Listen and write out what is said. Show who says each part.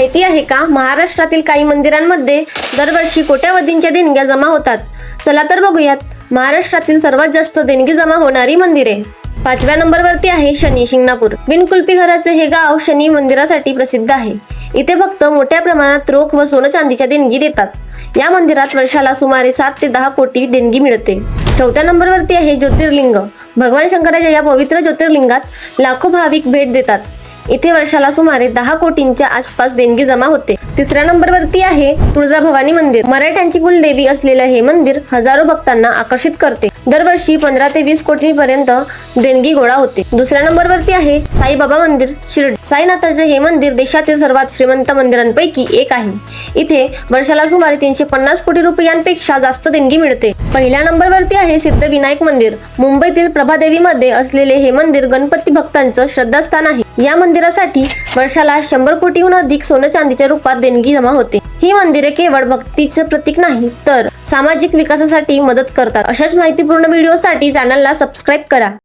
Speaker 1: माहिती आहे का? महाराष्ट्रातील काही मंदिरांमध्ये दरवर्षी कोट्यावधींच्या देणग्या जमा होतात. चला तर बघूयात. महाराष्ट्रातील सर्वात जास्त देणगी जमा होणारी मंदिरे पाचव्या नंबरवरती आहे शनी शिंगणापूर. बिनकुल्पी घराचे हे गाव शनी मंदिरासाठी प्रसिद्ध आहे. इथे भक्त मोठ्या प्रमाणात रोख व सोनं चांदीच्या देणगी देतात. या मंदिरात वर्षाला सुमारे सात ते दहा कोटी देणगी मिळते. चौथ्या नंबरवरती आहे ज्योतिर्लिंग. भगवान शंकराच्या या पवित्र ज्योतिर्लिंगात लाखो भाविक भेट देतात. इथे वर्षाला सुमारे दहा कोटींच्या आसपास देणगी जमा होते. तिसऱ्या नंबरवरती आहे तुळजाभवानी मंदिर. मराठ्यांची कुलदेवी असलेलं हे मंदिर हजारो भक्तांना आकर्षित करते. दरवर्षी पंधरा ते वीस कोटीपर्यंत देणगी गोळा होते. दुसऱ्या नंबरवरती आहे साईबाबा मंदिर शिर्डी. साईनाथाचे हे मंदिर देशातील सर्वात श्रीमंत मंदिरांपैकी एक आहे. इथे वर्षाला सुमारे तीनशे पन्नास कोटी रुपयांपेक्षा जास्त देणगी मिळते. पहिल्या नंबरवरती आहे सिद्धविनायक मंदिर. मुंबईतील प्रभादेवीमध्ये असलेले हे मंदिर गणपती भक्तांचं श्रद्धास्थान आहे. या मंदिरासाठी वर्षाला शंभर कोटीहून अधिक सोनं चांदीच्या रूपात देणगी जमा होते. ही मंदिरे केवळ भक्तीचं प्रतीक नाही तर सामाजिक विकासासाठी मदत करतात. अशाच माहितीपूर्ण व्हिडिओसाठी चॅनलला सबस्क्राईब करा.